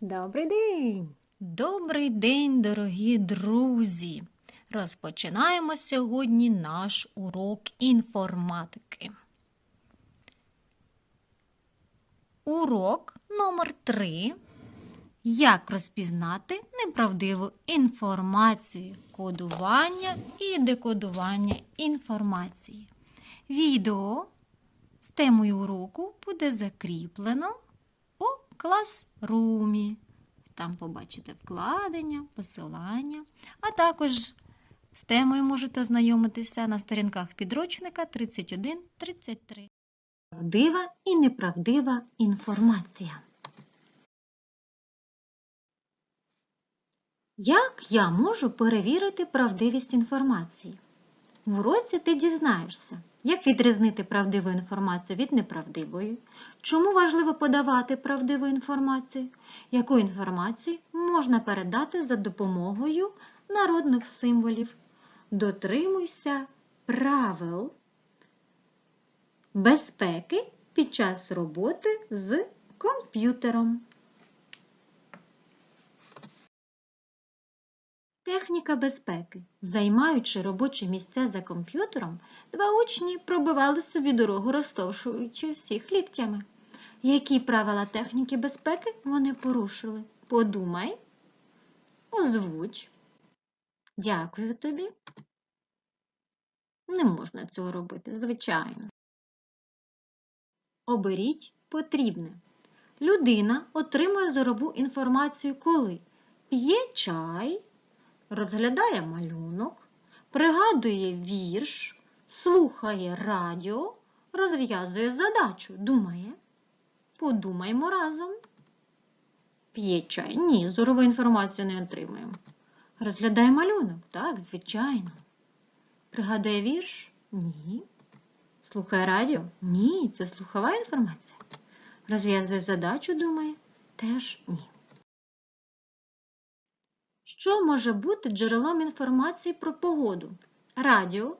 Добрий день! Добрий день, дорогі друзі! Розпочинаємо сьогодні наш урок інформатики. Урок номер 3 Як розпізнати неправдиву інформацію, кодування і декодування інформації. Відео з темою уроку буде закріплено у класрумі. Там побачите вкладення, посилання, а також з темою можете ознайомитися на сторінках підручника 31-33. Правдива і неправдива інформація. Як я можу перевірити правдивість інформації? В уроці ти дізнаєшся, як відрізнити правдиву інформацію від неправдивої, чому важливо подавати правдиву інформацію, яку інформацію можна передати за допомогою народних символів. Дотримуйся правил безпеки під час роботи з комп'ютером. Техніка безпеки. Займаючи робочі місця за комп'ютером, два учні пробивали собі дорогу, розтовшуючи всіх ліктями. Які правила техніки безпеки вони порушили? Подумай, озвуч. Дякую тобі. Не можна цього робити, звичайно. Оберіть потрібне. Людина отримує зорову інформацію, коли п'є чай, розглядає малюнок, пригадує вірш, слухає радіо, розв'язує задачу, думає. Подумаймо разом. П'є чай? Ні, зорову інформацію не отримуємо. Розглядає малюнок? Так, звичайно. Пригадує вірш? Ні. Слухає радіо? Ні, це слухова інформація. Розв'язує задачу, думає? Теж ні. Що може бути джерелом інформації про погоду? Радіо,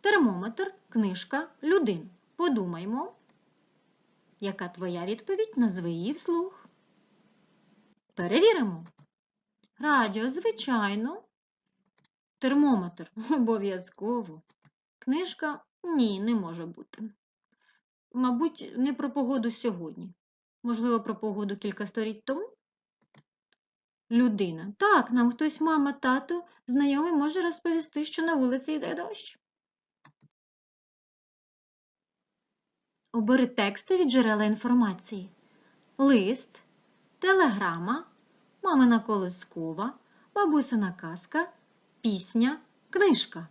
термометр, книжка, людина. Подумаймо. Яка твоя відповідь? Назви її вслух. Перевіримо. Радіо, звичайно. Термометр обов'язково. Книжка ні, не може бути. Мабуть, не про погоду сьогодні. Можливо, про погоду кілька століть тому. Людина. Так, нам хтось, мама, тато, знайомий може розповісти, що на вулиці йде дощ. Обери тексти від джерела інформації. Лист, телеграма, мамина колискова, бабусина казка, пісня, книжка.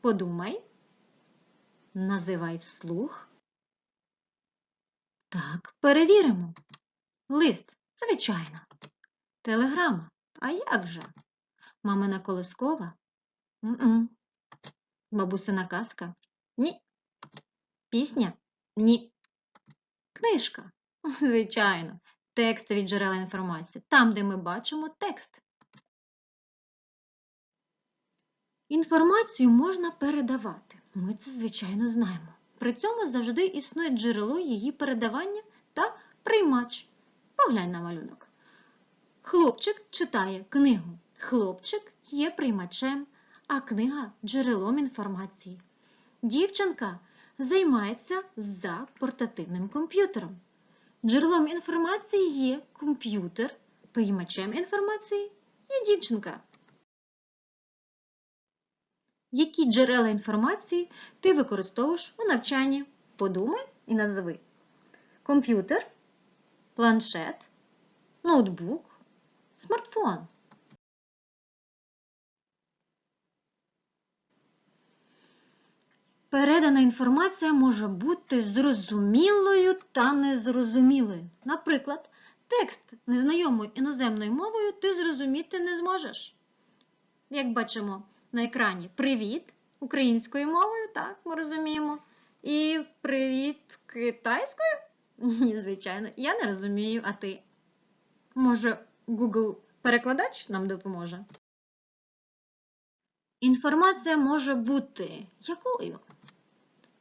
Подумай. Називай вслух. Так, перевіримо. Лист, звичайно. Телеграма. А як же? Мамина колискова? М-м. Бабусина казка? Ні. Пісня? Ні. Книжка? Звичайно. Текстові джерела інформації. Там, де ми бачимо текст. Інформацію можна передавати. Ми це, звичайно, знаємо. При цьому завжди існує джерело її передавання та приймач. Поглянь на малюнок. Хлопчик читає книгу. Хлопчик є приймачем, а книга джерелом інформації. Дівчинка займається за портативним комп'ютером. Джерелом інформації є комп'ютер, приймачем інформації є дівчинка. Які джерела інформації ти використовуєш у навчанні? Подумай і назви. Комп'ютер, планшет, ноутбук, смартфон. Передана інформація може бути зрозумілою та незрозумілою. Наприклад, текст незнайомою іноземною мовою ти зрозуміти не зможеш. Як бачимо на екрані Привіт українською мовою, так, ми розуміємо. І привіт китайською? Ні, звичайно, я не розумію, а ти. Може, Google перекладач нам допоможе? Інформація може бути якою?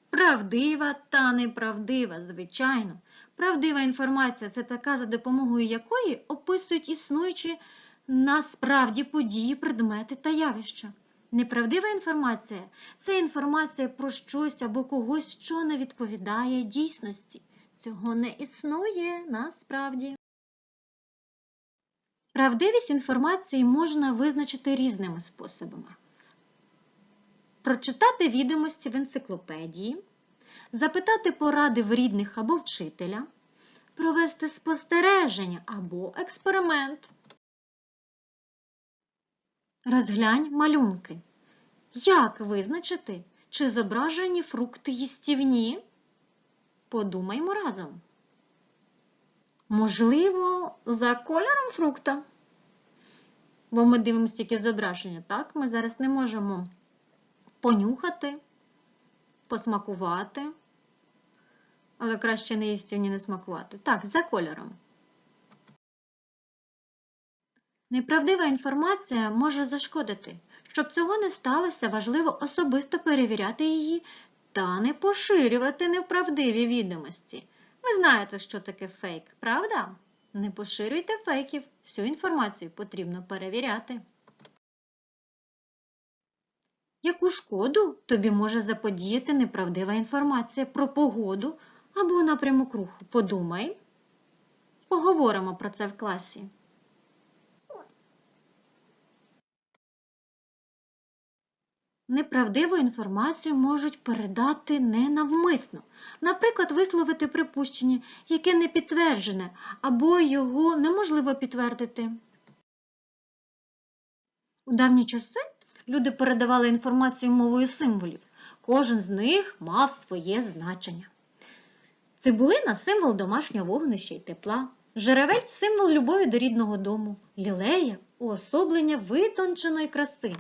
Правдива та неправдива, звичайно. Правдива інформація це така, за допомогою якої описують існуючі насправді події, предмети та явища. Неправдива інформація це інформація про щось або когось, що не відповідає дійсності. Цього не існує насправді. Правдивість інформації можна визначити різними способами. Прочитати відомості в енциклопедії, запитати поради в рідних або вчителя, провести спостереження або експеримент. Розглянь малюнки. Як визначити, чи зображені фрукти їстівні? Подумаймо разом. Можливо, за кольором фрукта. Бо ми дивимося тільки зображення, так? Ми зараз не можемо понюхати, посмакувати, але краще не їстівні не смакувати. Так, за кольором. Неправдива інформація може зашкодити. Щоб цього не сталося, важливо особисто перевіряти її та не поширювати неправдиві відомості. Ви знаєте, що таке фейк, правда? Не поширюйте фейків, всю інформацію потрібно перевіряти. Яку шкоду тобі може заподіяти неправдива інформація про погоду або напрямок руху? Подумай. Поговоримо про це в класі. Неправдиву інформацію можуть передати ненавмисно. Наприклад, висловити припущення, яке не підтверджене, або його неможливо підтвердити. У давні часи люди передавали інформацію мовою символів. Кожен з них мав своє значення. Цибулина – символ домашнього вогнища й тепла. Жеревець – символ любові до рідного дому. Лілея – уособлення витонченої краси.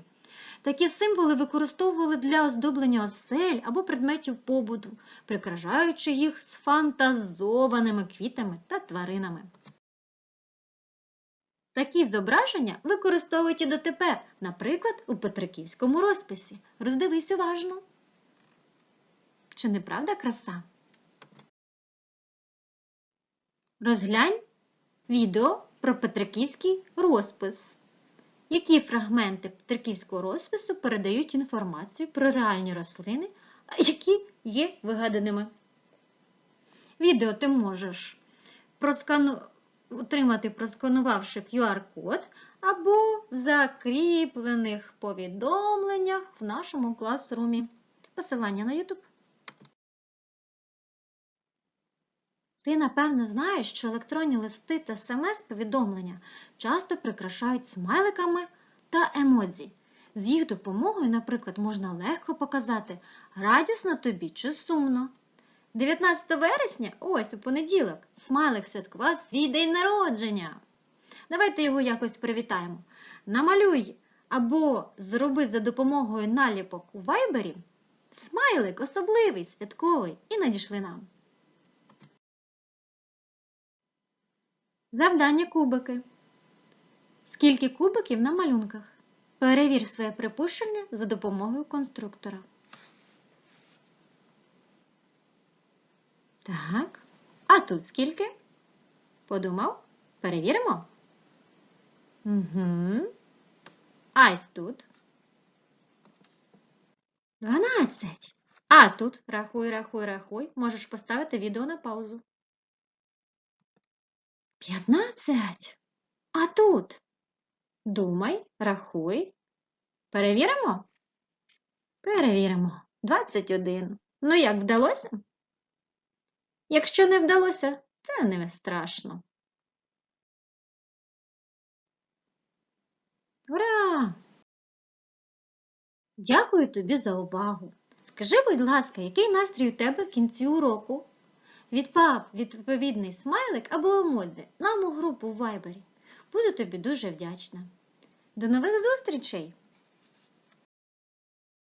Такі символи використовували для оздоблення осель або предметів побуту, прикрашаючи їх сфантазованими квітами та тваринами. Такі зображення використовують і дотепер, наприклад, у Петриківському розписі. Роздивись уважно. Чи не правда краса? Розглянь відео про Петриківський розпис. Які фрагменти Петриківського розпису передають інформацію про реальні рослини, які є вигаданими? Відео ти можеш проскану... отримати, просканувавши QR-код, або в закріплених повідомленнях в нашому класрумі. Посилання на YouTube. Ти, напевне, знаєш, що електронні листи та смс-повідомлення часто прикрашають смайликами та емодзі. З їх допомогою, наприклад, можна легко показати, радісно тобі чи сумно. 19 вересня, ось у понеділок, смайлик святкував свій день народження. Давайте його якось привітаємо. Намалюй або зроби за допомогою наліпок у вайбері смайлик особливий, святковий і надішли нам. Завдання кубики. Скільки кубиків на малюнках? Перевір своє припущення за допомогою конструктора. Так. А тут скільки? Подумав? Перевіримо? Угу. А ось тут. 12. А тут рахуй, рахуй, рахуй. Можеш поставити відео на паузу. П'ятнадцять. А тут? Думай, рахуй. Перевіримо? Перевіримо. Двадцять один. Ну як вдалося? Якщо не вдалося, це не страшно. Ура! Дякую тобі за увагу. Скажи, будь ласка, який настрій у тебе в кінці уроку? Відпав відповідний смайлик або емодзі нам у групу в Вайбері. Буду тобі дуже вдячна. До нових зустрічей!